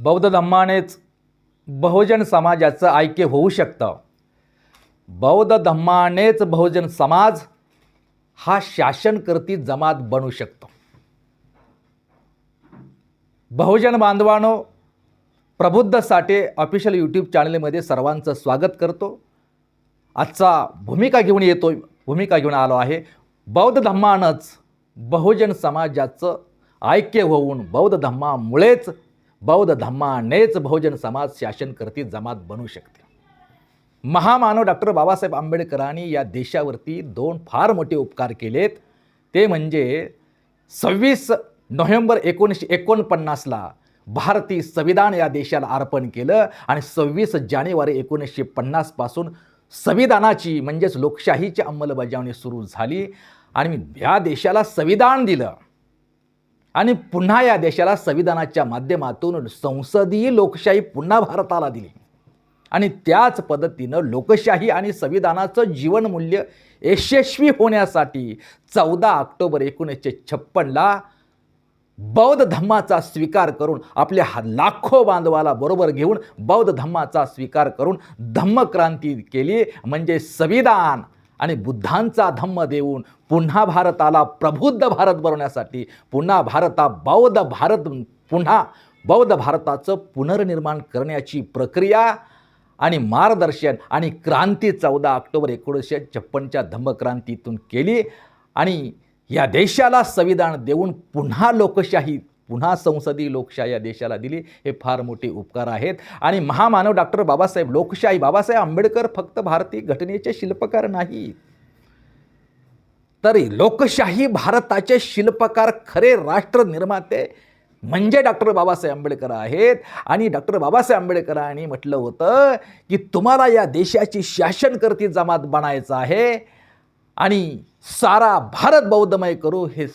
बौद्ध धम्मानेच बहुजन समाजाचं ऐक्य होऊ शकतं. बौद्ध धम्मानेच बहुजन समाज हा शासनकर्ती जमात बनू शकतो. बहुजन बांधवानो प्रबुद्ध साठे ऑफिशियल यूट्यूब चॅनलमध्ये सर्वांचं स्वागत करतो. आजचा भूमिका घेऊन येतो भूमिका घेऊन आलो आहे. बौद्ध धम्मानंच बहुजन समाजाचं ऐक्य होऊन बौद्ध धम्मामुळेच बौद्ध धम्मानेच बहुजन समाज शासनकर्ती जमात बनू शकते. महामानव डॉक्टर बाबासाहेब आंबेडकरांनी या देशावरती दोन फार मोठे उपकार केलेत. ते म्हणजे सव्वीस नोव्हेंबर एकोणीसशे एकोणपन्नासला भारतीय संविधान या देशाला अर्पण केलं आणि सव्वीस जानेवारी एकोणीसशे पन्नासपासून संविधानाची म्हणजेच लोकशाहीची अंमलबजावणी सुरू झाली. आणि या देशाला संविधान दिलं. आणि पुन्हा या देशाला संविधानाच्या माध्यमातून संसदीय लोकशाही पुन्हा भारताला दिली. आणि त्याच पद्धतीनं लोकशाही आणि संविधानाचं जीवनमूल्य यशस्वी होण्यासाठी चौदा ऑक्टोबर एकोणीसशे छप्पनला बौद्ध धम्माचा स्वीकार करून आपल्या हा लाखो बांधवाला बरोबर घेऊन बौद्ध धम्माचा स्वीकार करून धम्मक्रांती केली. म्हणजे संविधान आणि बुद्धांचा धम्म देऊन पुन्हा भारताला प्रबुद्ध भारत बनवण्यासाठी पुन्हा भारता बौद्ध भारत पुन्हा बौद्ध भारताचं पुनर्निर्माण करण्याची प्रक्रिया आणि मार्गदर्शन आणि क्रांती चौदा ऑक्टोबर एकोणीसशे छप्पनच्या धम्मक्रांतीतून केली आणि या देशाला संविधान देऊन पुन्हा लोकशाही पुन्हा संसदीय लोकशाही या देशाला दिली. हे फार मोठे उपकार आहेत. आणि महामानव डॉक्टर बाबासाहेब लोकशाही. बाबासाहेब आंबेडकर फक्त भारतीय घटनेचे शिल्पकार नाहीत. तरी लोकशाही भारताचे शिल्पकार खरे राष्ट्र निर्माते म्हणजे डॉक्टर बाबासाहेब आंबेडकर आहेत. आणि डॉक्टर बाबासाहेब आंबेडकरांनी म्हटलं होतं की तुम्हाला या देशाची शासनकर्ती जमात बनायचं आहे. आणि सारा भारत बौद्धमय करू हे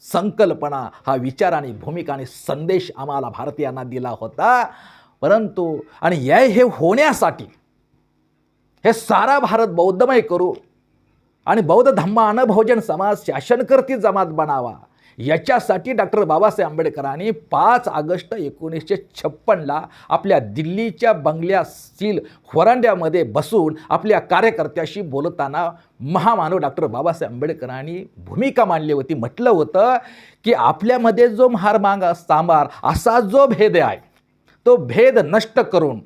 संकल्पना हा विचार आणि भूमिका आणि संदेश आम्हाला भारतीयांना दिला होता. परंतु आणि या हे होण्यासाठी हे सारा भारत बौद्धमय करू आणि बौद्ध धम्मा अनभोजन समाज शासनकर्ती जमात बनावा. याच्यासाठी डॉक्टर बाबासाहेब आंबेडकरांनी पाच ऑगस्ट एकोणीसशे छप्पनला आपल्या दिल्लीच्या बंगल्यातील व्हरांड्यामध्ये बसून आपल्या कार्यकर्त्याशी बोलताना महामानव डॉक्टर बाबासाहेब आंबेडकरांनी भूमिका मांडली होती. म्हटलं होतं की आपल्यामध्ये जो महारमांग सांबार असा जो भेद आहे तो भेद नष्ट करून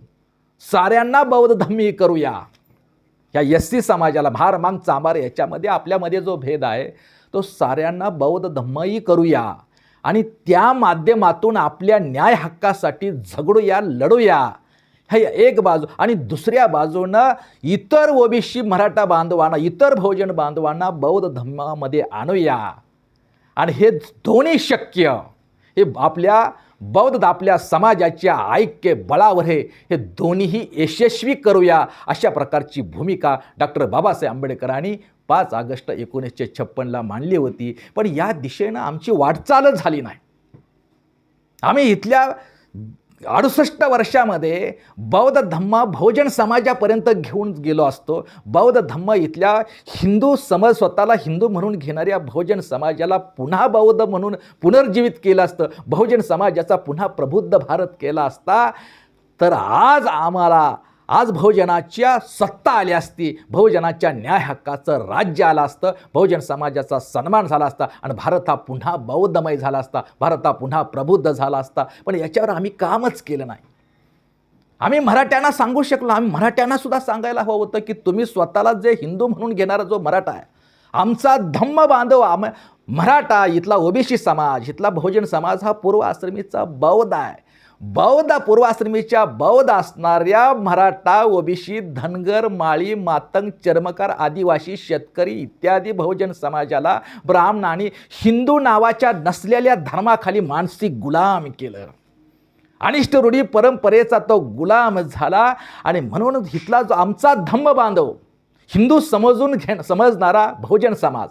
साऱ्यांना बौद्धधम्मी करूया. या एस सी समाजाला भार मांग चांबार याच्यामध्ये आपल्यामध्ये जो भेद आहे तो साऱ्यांना बौद्ध धम्मही करूया आणि त्या माध्यमातून आपल्या न्याय हक्कासाठी झगडूया लढूया. हे एक बाजू. आणि दुसऱ्या बाजूनं इतर ओबीसी मराठा बांधवांना इतर भोजन बांधवांना बौद्ध धम्मामध्ये आणूया. आणि हे दोन्ही शक्य. हे आपल्या बौद्ध आपल्या समाजाच्या ऐक्य बळावर हे हे दोन्हीही यशस्वी करूया अशा प्रकारची भूमिका डॉक्टर बाबासाहेब आंबेडकरांनी पाच ऑगस्ट एकोणीसशे छप्पनला मांडली होती. पण या दिशेनं आमची वाटचालच झाली नाही. आम्ही इथल्या अडुसष्ट वर्षामध्ये बौद्ध धम्म बहुजन समाजापर्यंत घेऊन गेलो असतो. बौद्ध धम्म इथल्या हिंदू समज स्वतःला हिंदू म्हणून घेणाऱ्या बहुजन समाजाला पुन्हा बौद्ध म्हणून पुनर्जीवित केलं असतं. बहुजन समाजाचा पुन्हा प्रबुद्ध भारत केला असता. तर आज आम्हाला आज बहुजनाच्या सत्ता आली असती बहुजनाच्या न्याय हक्काचं राज्य आलं असतं बहुजन समाजाचा सन्मान झाला असता आणि भारत हा पुन्हा बौद्धमय झाला असता भारत हा पुन्हा प्रबुद्ध झाला असता. पण याच्यावर आम्ही कामच केलं नाही. आम्ही मराठ्यांना सांगू शकलो आम्ही मराठ्यांना सुद्धा सांगायला हवं होतं की तुम्ही स्वतःला जे हिंदू म्हणून घेणारा जो मराठा आहे आमचा धम्म बांधव आम मराठा इथला ओबीसी समाज इथला बहुजन समाज हा पूर्व आश्रमीचा बौद्ध आहे. बौद्ध पूर्वाश्रमीच्या बौद्ध असणाऱ्या मराठा ओबीसी धनगर माळी मातंग चर्मकार आदिवासी शेतकरी इत्यादी बहुजन समाजाला ब्राह्मण आणि हिंदू नावाच्या नसलेल्या धर्माखाली मानसिक गुलाम केलं. अनिष्ट रूढी परंपरेचा तो गुलाम झाला आणि म्हणून इथला जो आमचा धम्म बांधव हिंदू समजून घे समजणारा बहुजन समाज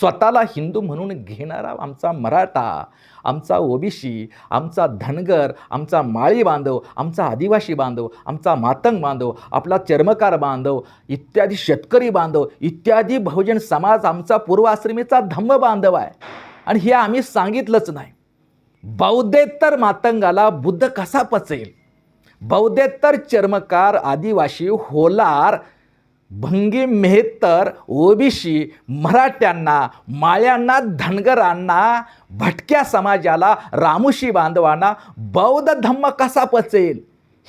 स्वतःला हिंदू म्हणून घेणारा आमचा मराठा आमचा ओबीसी आमचा धनगर आमचा माळी बांधव आमचा आदिवासी बांधव आमचा मातंग बांधव आपला चर्मकार बांधव इत्यादी शेतकरी बांधव इत्यादी बहुजन समाज आमचा पूर्वाश्रमीचा धम्म बांधव आहे. आणि हे आम्ही सांगितलंच नाही. बौद्धेतर मातंगाला बुद्ध कसा पचेल? बौद्धेतर चर्मकार आदिवासी होलार भंगी मेहतर ओबीसी मराठ्यांना माळ्यांना धनगरांना भटक्या समाजाला रामुशी बांधवांना बौद्ध धम्म कसा पचेल?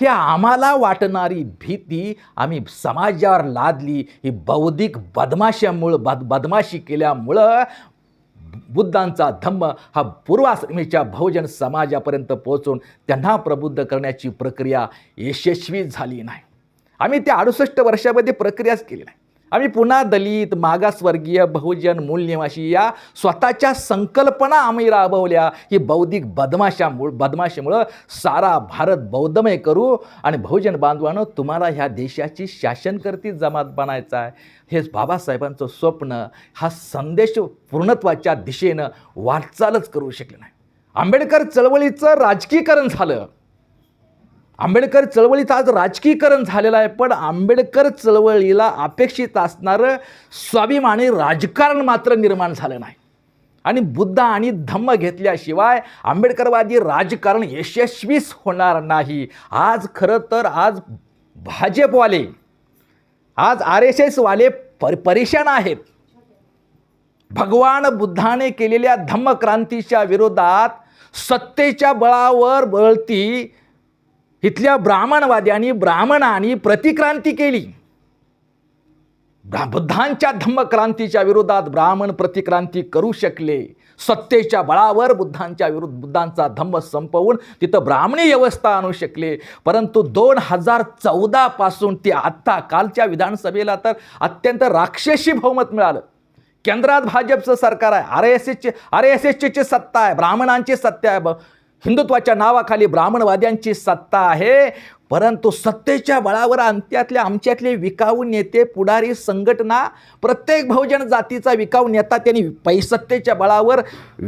ही आम्हाला वाटणारी भीती आम्ही समाजावर लादली. ही बौद्धिक बदमाशामुळं बद बदमाशी केल्यामुळं बुद्धांचा धम्म हा पूर्वाश्रमीच्या बहुजन समाजापर्यंत पोहोचून त्यांना प्रबुद्ध करण्याची प्रक्रिया यशस्वी झाली नाही. आम्ही त्या अडुसष्ट वर्षामध्ये प्रक्रियाच केली नाही. आम्ही पुन्हा दलित मागासवर्गीय बहुजन मूलनिवासी या स्वतःच्या संकल्पना आम्ही राबवल्या. ही बौद्धिक बदमाशामुळ बदमाशीमुळं सारा भारत बौद्धमय करू आणि बहुजन बांधवानं तुम्हाला ह्या देशाची शासनकर्ती जमात बनायचा आहे. हेच बाबासाहेबांचं स्वप्न हा संदेश पूर्णत्वाच्या दिशेनं वाटचालच करू शकले नाही. आंबेडकर चळवळीचं राजकीकरण झालं. आंबेडकर चळवळीचं आज राजकीकरण झालेलं आहे पण आंबेडकर चळवळीला अपेक्षित असणारं स्वाभिमानी राजकारण मात्र निर्माण झालं नाही. आणि बुद्ध आणि धम्म घेतल्याशिवाय आंबेडकरवादी राजकारण यशस्वीच होणार नाही. आज खरं तर आज भाजपवाले आज आर एस एसवाले पर परेशान आहेत. भगवान बुद्धाने केलेल्या धम्मक्रांतीच्या विरोधात सत्तेच्या बळावर बळती इथल्या ब्राह्मणवाद्यांनी ब्राह्मणांनी प्रतिक्रांती केली. ब्रा- बुद्धांच्या धम्मक्रांतीच्या विरोधात ब्राह्मण प्रतिक्रांती करू शकले. सत्तेच्या बळावर बुद्धांच्या विरुद्ध बुद्धांचा धम्म संपवून तिथं ब्राह्मणी व्यवस्था आणू शकले. परंतु दोन हजार चौदापासून ते आत्ता कालच्या विधानसभेला तर अत्यंत राक्षसी बहुमत मिळालं. केंद्रात भाजपचं सरकार आहे. आर एस एसचे आर एस एसची सत्ता आहे. ब्राह्मणांची सत्ता आहे. हिंदुत्वाच्या नावाखाली ब्राह्मणवाद्यांची सत्ता आहे. परंतु सत्तेच्या बळावर अंत्यातले आमच्यातले विकाऊ नेते पुढारी संघटना प्रत्येक बहुजन जातीचा विकाऊ नेता त्यांनी पैसत्तेच्या बळावर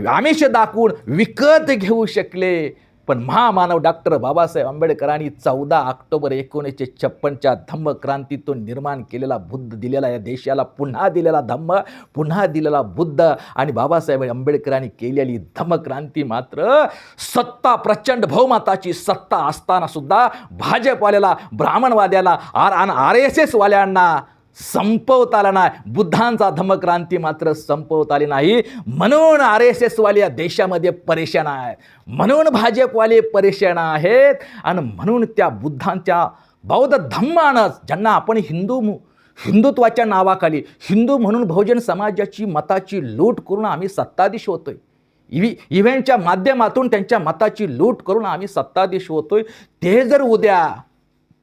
आमिष दाखवून विकत घेऊ शकले. पण महामानव डॉक्टर बाबासाहेब आंबेडकरांनी चौदा ऑक्टोबर एकोणीसशे छप्पनच्या धम्मक्रांतीतून निर्माण केलेला बुद्ध दिलेला या देशाला पुन्हा दिलेला धम्म पुन्हा दिलेला बुद्ध आणि बाबासाहेब आंबेडकरांनी केलेली धम्मक्रांती मात्र सत्ता प्रचंड बहुमताची सत्ता असताना सुद्धा भाजपवाल्याला ब्राह्मणवाद्याला आर आणि आर एस एसवाल्यांना संपवता आला नाही. बुद्धांचा धम्मक्रांती मात्र संपवता आली नाही. म्हणून आर एस एसवाले या देशामध्ये परेशान आहेत. म्हणून भाजपवाले परेशान आहेत. आणि म्हणून त्या बुद्धांच्या बौद्ध धम्मानच ज्यांना आपण हिंदू मु- हिंदुत्वाच्या नावाखाली हिंदू म्हणून बहुजन समाजाची मताची लूट करून आम्ही सत्ताधीश होतोय. इव्ही इव्हेंटच्या माध्यमातून त्यांच्या मताची लूट करून आम्ही सत्ताधीश होतोय. ते जर उद्या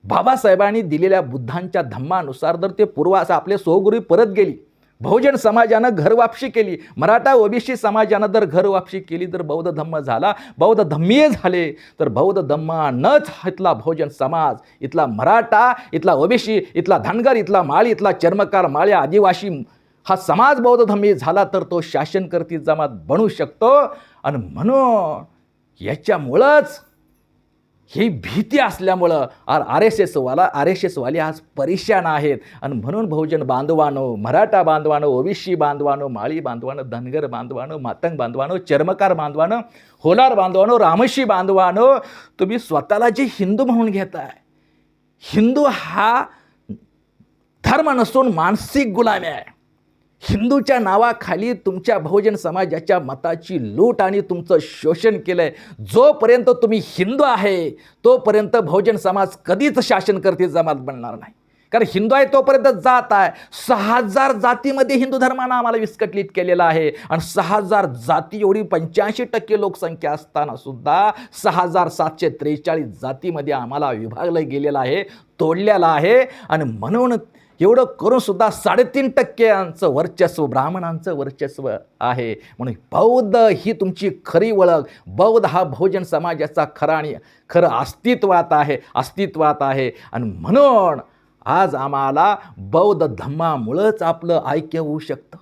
बाबासाहेबांनी दिलेल्या बुद्धांच्या धम्मानुसार जर ते पूर्वास आपले स्वगुरी परत गेली बहुजन समाजानं घरवापशी केली मराठा ओबीसी समाजानं जर घरवापशी केली तर बौद्ध धम्म झाला. बौद्ध धम्मीय झाले तर बौद्ध धम्मानंच इथला बहुजन समाज इथला मराठा इथला ओबीसी इथला धनगर इथला माळी इथला चर्मकार माळ्या आदिवासी हा समाज बौद्ध धम्मी झाला तर तो शासनकर्ती जमात बनू शकतो. आणि म्हणून याच्यामुळंच ही भीती असल्यामुळं आर आर एस एसवाला आर एस एसवाले आज परेशान आहेत. आणि म्हणून बहुजन बांधवानो मराठा बांधवानो ओबीसी बांधवानो माळी बांधवानो धनगर बांधवानो मातंग बांधवानो चर्मकार बांधवानो होलार बांधवानो रामशी बांधवानो तुम्ही स्वतःला जे हिंदू म्हणून घेताय हिंदू हा धर्म नसून मानसिक गुलामी आहे. हिंदूच्या नावाखाली तुमच्या बहुजन समाजाच्या मताची लूट आणि तुमचं शोषण केलं आहे जोपर्यंत तुम्ही हिंदू आहे तोपर्यंत बहुजन समाज कधीच शासन करते जमात बनणार नाही. कारण हिंदू आहे तोपर्यंत जात आहे. सहा हजार जातीमध्ये हिंदू धर्मानं आम्हाला विस्कटलीत केलेलं आहे. आणि सहा हजार जाती एवढी पंच्याऐंशी टक्के लोकसंख्या असताना सुद्धा सहा हजार सातशे त्रेचाळीस जातीमध्ये आम्हाला विभागलं गेलेलं आहे तोडलेलं आहे. आणि म्हणून एवढं करूनसुद्धा साडेतीन टक्क्यांचं वर्चस्व ब्राह्मणांचं वर्चस्व आहे. म्हणून बौद्ध ही तुमची खरी ओळख. बौद्ध हा बहुजन समाजाचा खरा आणि खरं अस्तित्वात आहे अस्तित्वात आहे. आणि म्हणून आज आम्हाला बौद्ध धम्मामुळंच आपलं ऐक्य होऊ शकतं.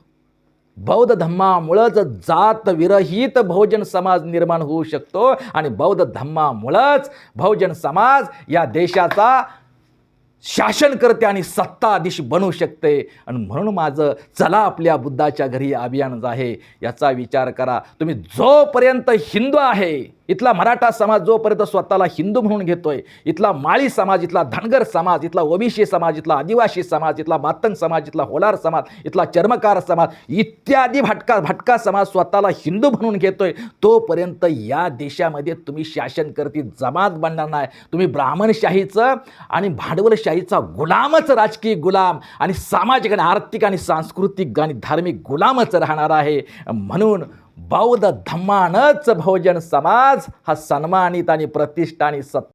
बौद्ध धम्मामुळंच जात विरहित बहुजन समाज निर्माण होऊ शकतो. आणि बौद्ध धम्मामुळंच बहुजन समाज या देशाचा शासनकर्ते आणि सत्ताधीश बनू शकते. आणि म्हणून माझं चला आपल्या बुद्धाच्या घरी अभियान आहे. याचा विचार करा. तुम्ही जोपर्यंत हिंदू आहे इथला मराठा समाज जोपर्यंत स्वतःला हिंदू म्हणून घेतोय इथला माळी समाज इथला धनगर समाज इथला ओबीसी समाज इथला आदिवासी समाज इथला मातंग समाज इथला होलार समाज इथला चर्मकार समाज इत्यादी भटका भटका समाज स्वतःला हिंदू म्हणून घेतोय तोपर्यंत या देशामध्ये तुम्ही शासनकर्ती जमात बनणार नाही. तुम्ही ब्राह्मणशाहीचं आणि भांडवलशाहीचा गुलामच राजकीय गुलाम आणि सामाजिक आणि आर्थिक आणि सांस्कृतिक आणि धार्मिक गुलामच राहणार आहे. म्हणून बौद्ध धम्मानच बहुजन समाज हा सन्मानित आणि प्रतिष्ठा आणि सत्ता